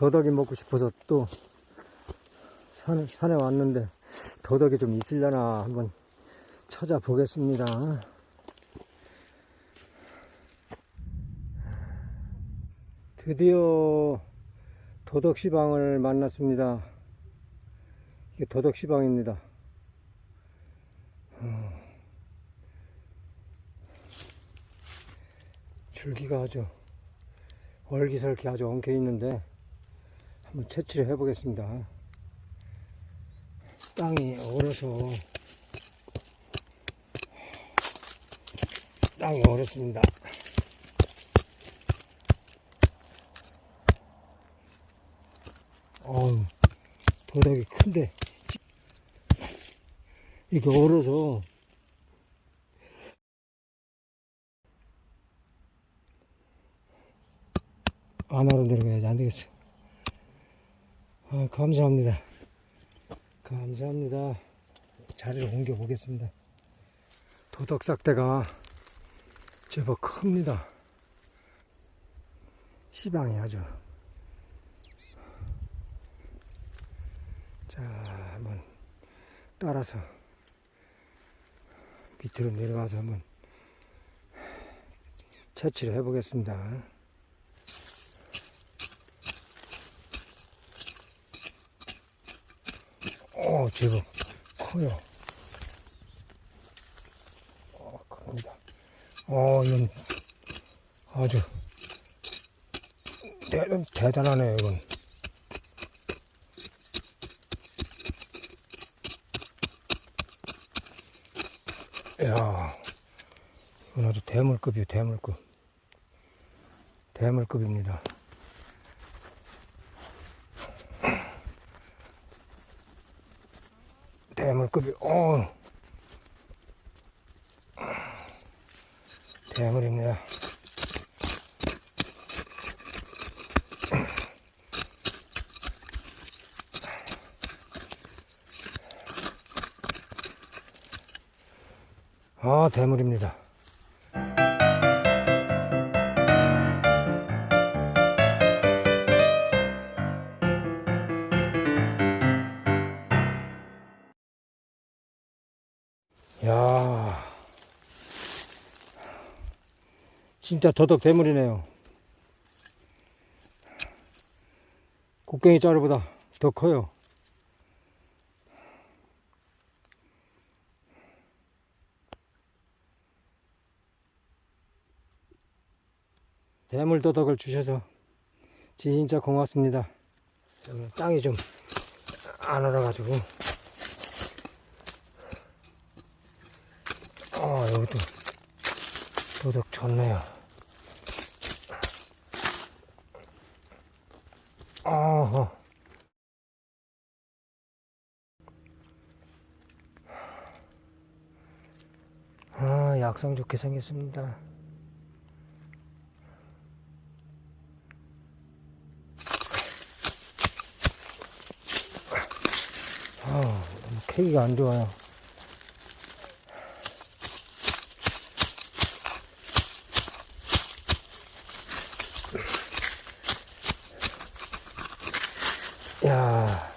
더덕이 먹고 싶어서 또 산, 산에 왔는데 더덕이 좀 있으려나 한번 찾아보겠습니다. 드디어 도덕시방을 만났습니다. 이게 도덕시방입니다. 어. 줄기가 아주 얼기설기 아주 엉켜 있는데 한번 채취를 해 보겠습니다. 땅이 얼어서 땅이 얼었습니다. 어우, 도덕이 큰데 이게 얼어서 안으로 내려가야지 안 되겠어. 아, 감사합니다. 감사합니다. 자리를 옮겨 보겠습니다. 도덕삭대가 제법 큽니다. 시방이 아주. 자, 한번 따라서 밑으로 내려가서 한번 채취를 해보겠습니다. 어, 제법 커요. 어, 큽니다. 어, 이건 아주 대, 대단하네요, 이건. 이야, 이건 아주 대물급이에요, 대물급. 대물급입니다. 대물급이, 어 대물입니다. 아, 대물입니다. 야 진짜 더덕 대물이네요. 곡괭이 자루보다 더 커요. 대물 더덕을 주셔서 진짜 고맙습니다. 땅이 좀 안 얼어가지고 어, 여기도 도덕 좋네요. 어허. 아, 약성 좋게 생겼습니다. 아, 캐기가 안 좋아요. 야,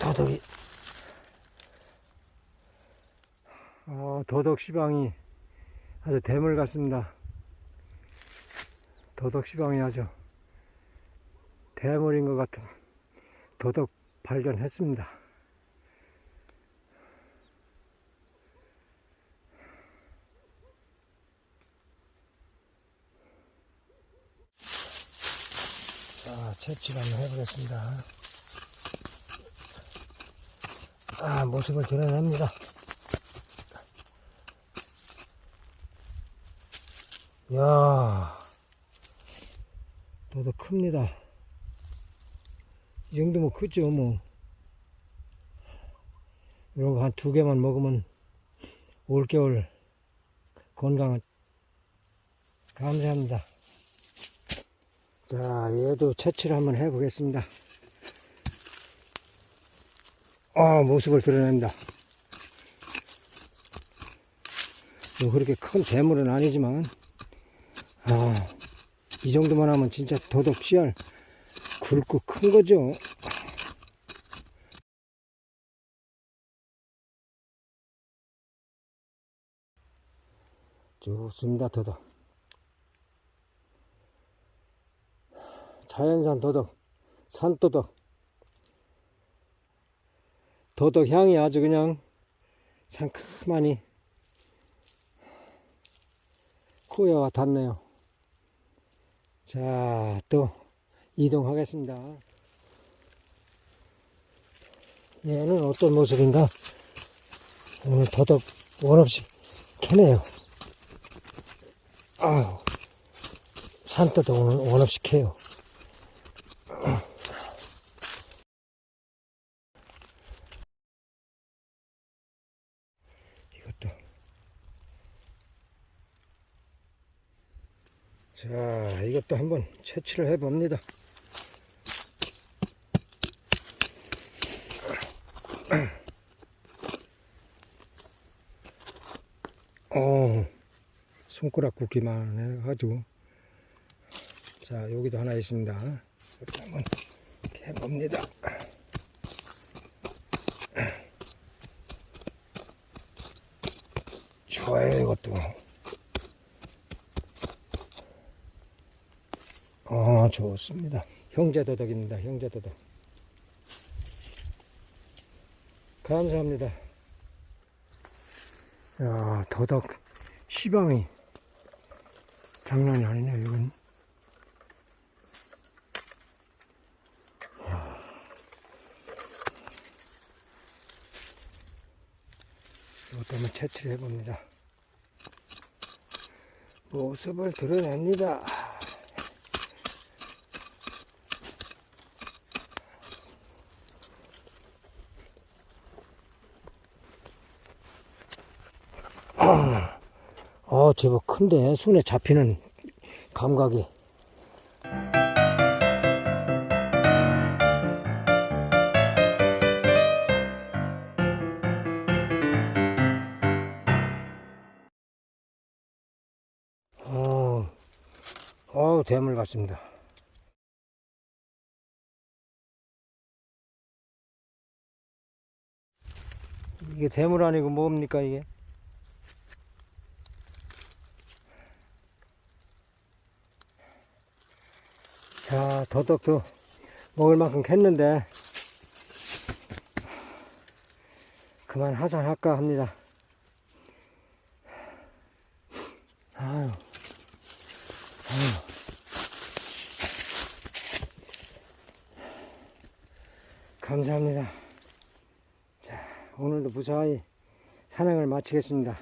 도덕이. 어, 도덕 시방이 아주 대물 같습니다. 도덕 시방이 아주 대물인 것 같은 도덕 발견했습니다. 자, 채취를 한번 해보겠습니다. 아, 모습을 드러냅니다. 야, 너도 큽니다. 이 정도면 크죠, 뭐. 이런 거 한 두 개만 먹으면 올겨울 건강을 감사합니다. 자, 얘도 채취를 한번 해보겠습니다. 아, 모습을 드러낸다. 뭐 그렇게 큰 대물은 아니지만, 아, 이 정도만 하면 진짜 도덕 씨알 굵고 큰 거죠. 좋습니다, 도덕. 자연산 도덕, 산도덕. 도덕 향이 아주 그냥 상큼하니 코에 와 닿네요. 자, 또 이동하겠습니다. 얘는 어떤 모습인가? 오늘 도덕 원 없이 캐네요. 아유, 산도도 오늘 원 없이 캐요. 이것도. 자, 이것도 한번 채취를 해 봅니다. 어, 손가락 굵기만 해가지고. 자, 여기도 하나 있습니다. 이렇게 한번 해봅니다. 좋아요, 이것도. 아, 좋습니다. 형제 도덕입니다. 형제 도덕. 감사합니다. 야, 도덕 시방이 장난이 아니네요, 이건. 야. 이것도 한번 채취를 해봅니다. 모습을 드러냅니다. 제법 큰데 손에 잡히는 감각이. 어, 어, 대물 같습니다. 이게 대물 아니고 뭡니까 이게? 자, 도덕도 먹을 만큼 캤는데, 그만 하산할까 합니다. 아유, 아유. 감사합니다. 자, 오늘도 무사히 산행을 마치겠습니다.